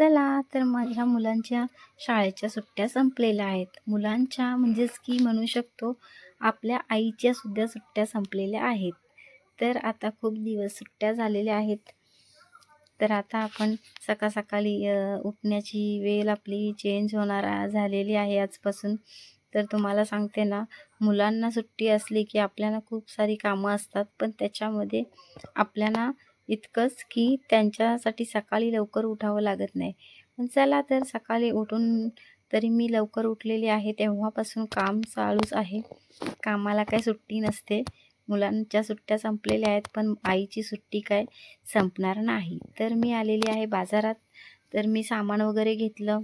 चला तर माझ्या मुलांच्या शाळेच्या सुट्ट्या संपलेल्या आहेत. मुलांच्या म्हणजेच की म्हणू शकतो. आपल्या आईच्या सुद्धा सुट्ट्या संपलेल्या आहेत. तर आता खूप दिवस सुट्ट्या झालेल्या आहेत. तर आता आपण सकाळ सकाळी उठण्याची वेळ आपली चेंज होणार झालेली आहे आजपासून. तर तुम्हाला सांगते ना मुलांना सुट्टी असली की आपल्याला खूप सारी कामं असतात. पण त्याच्यामध्ये आपल्याला इतकंच की त्यांच्यासाठी सकाळी लवकर उठावं लागत नाही. पण चला तर सकाळी उठून तरी मी लवकर उठलेली आहे. तेव्हापासून काम चालूच आहे. कामाला काय सुट्टी नसते. मुलांच्या सुट्ट्या संपलेल्या आहेत पण आईची सुट्टी काय संपणार नाही. तर मी आलेली आहे बाजारात. तर मी सामान वगैरे घेतलं.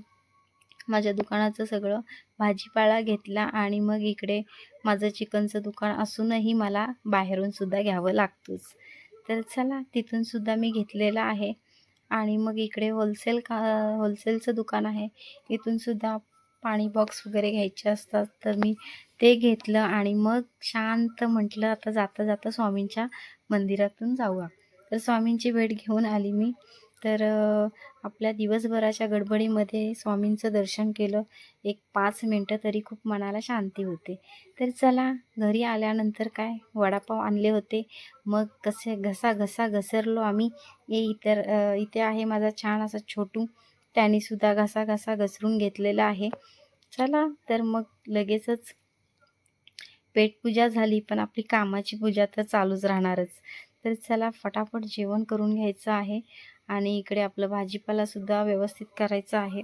माझ्या दुकानाचं सगळं भाजीपाला घेतला आणि मग इकडे माझं चिकनचं दुकान असूनही मला बाहेरून सुद्धा घ्यावं लागतंच. तर चला तिथून सुद्धा मी घेतलेला आहे. आणि मग इकडे होलसेल का होलसेलचं दुकान आहे. इथून सुद्धा पाणी बॉक्स वगैरे घ्यायचे असतात. तर मी ते घेतलं आणि मग शांत म्हटलं आता जाता जाता स्वामींच्या मंदिरातून जाऊया. तर स्वामींची भेट घेऊन आली मी. तर आपल्या दिवसभराच्या गडबडीमध्ये स्वामींचं दर्शन केलं एक पाच मिनटं तरी खूप मनाला शांती होते. तर चला घरी आल्यानंतर काय वडापाव आणले होते. मग कसे घसा घसा घसरलो आम्ही. हे इतर इथे आहे माझा छान असा छोटू. त्यानेसुद्धा घसा घसा घसरून घेतलेला आहे. चला तर मग लगेचच पेटपूजा झाली पण आपली कामाची पूजा तर चालूच राहणारच. तर चला फटाफट जेवण करून घ्यायचं आहे. आणि इकडे आपलं भाजीपालासुद्धा व्यवस्थित करायचं आहे.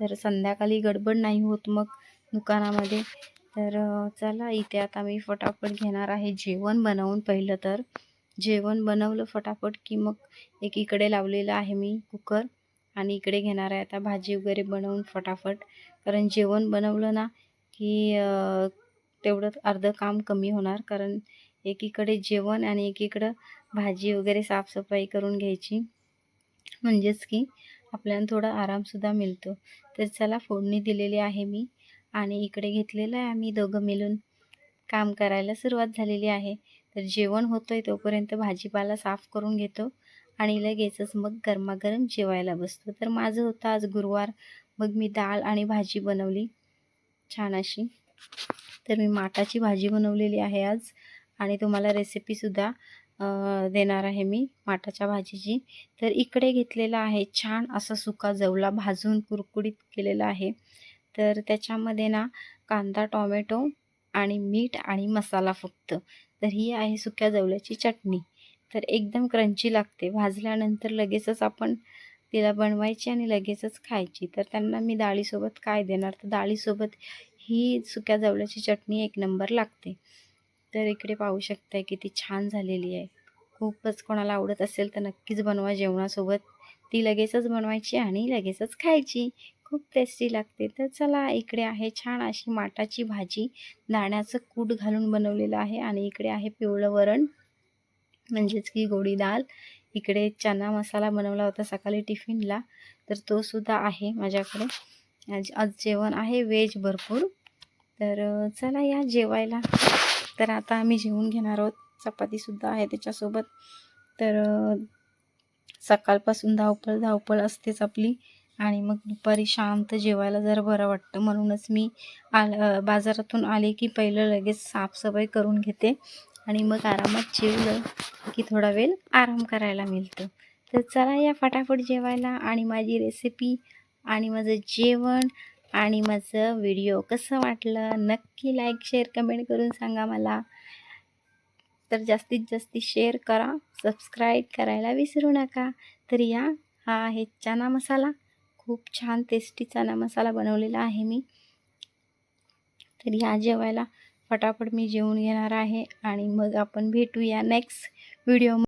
तर संध्याकाळी गडबड नाही होत मग दुकानामध्ये. तर चला इथे आता मी फटाफट घेणार आहे जेवण बनवून पहिलं तर. जेवण बनवलं फटाफट की मग एकीकडे लावलेलं आहे मी कुकर आणि इकडे घेणार आहे आता भाजी वगैरे बनवून फटाफट. कारण जेवण बनवलं ना की तेवढं अर्धं काम कमी होणार. कारण एकीकडे जेवण आणि एकीकडं भाजी वगैरे साफसफाई करून घ्यायची. म्हणजेच की आपल्याला थोडा आरामसुद्धा मिळतो. तर चला फोडणी दिलेली आहे मी आणि इकडे घेतलेलं आहे आम्ही दोघं मिळून. काम करायला सुरुवात झालेली आहे. तर जेवण होतंय तोपर्यंत भाजीपाला साफ करून घेतो आणि लगेचच मग गरमागरम जेवायला बसतो. तर माझं होतं आज गुरुवार. मग मी डाळ आणि भाजी बनवली छान अशी. तर मी माटाची भाजी बनवलेली आहे आज आणि तुम्हाला रेसिपीसुद्धा देणार आहे मी माटाच्या भाजीची. तर इकडे घेतलेला आहे छान असा सुका जवला भाजून कुरकुडीत केलेला आहे. तर त्याच्यामध्ये ना कांदा टॉमॅटो आणि मीठ आणि मसाला फक्त. तर ही आहे सुक्या जवल्याची चटणी. तर एकदम क्रंची लागते. भाजल्यानंतर लगेचच आपण तिला बनवायची आणि लगेचच खायची. तर त्यांना मी डाळीसोबत काय देणार? तर डाळीसोबत ही सुक्या जवल्याची चटणी एक नंबर लागते. तर इकडे पाहू शकताय किती छान झालेली आहे. खूपच कोणाला आवडत असेल तर नक्कीच बनवा जेवणासोबत. ती लगेचच बनवायची आणि लगेचच खायची. खूप टेस्टी लागते. तर चला इकडे आहे छान अशी माटाची भाजी. दाण्याचं कूट घालून बनवलेलं आहे आणि इकडे आहे पिवळं वरण म्हणजेच की गोडी डाळ इकडे चना मसाला बनवला होता सकाळी टिफिनला तर तो सुद्धा आहे माझ्याकडे. आज आज जेवण आहे व्हेज भरपूर. तर चला या जेवायला. तर आता आम्ही जेवून घेणार आहोत. चपातीसुद्धा आहे त्याच्यासोबत. तर सकाळपासून धावपळ धावपळ असतेच आपली. आणि मग दुपारी शांत जेवायला जरा बरं वाटतं. म्हणूनच मी आल बाजारातून आले की पहिलं लगेच साफसफाई करून घेते. आणि मग आरामात जेवलं की थोडा वेळ आराम करायला मिळतो. तर चला या फटाफट जेवायला. आणि माझी रेसिपी आणि माझं जेवण आणि माझं व्हिडिओ कसं वाटलं? नक्की लाईक शेअर कमेंट करून सांगा मला. तर जास्तीत जास्त शेअर करा. सबस्क्राईब करायला विसरू नका. तर या हा आहे चना मसाला. खूप छान टेस्टी चना मसाला बनवलेला आहे मी. तर या जेवायला फटाफट मी जेवून घेणार आहे आणि मग आपण भेटूया नेक्स्ट व्हिडिओ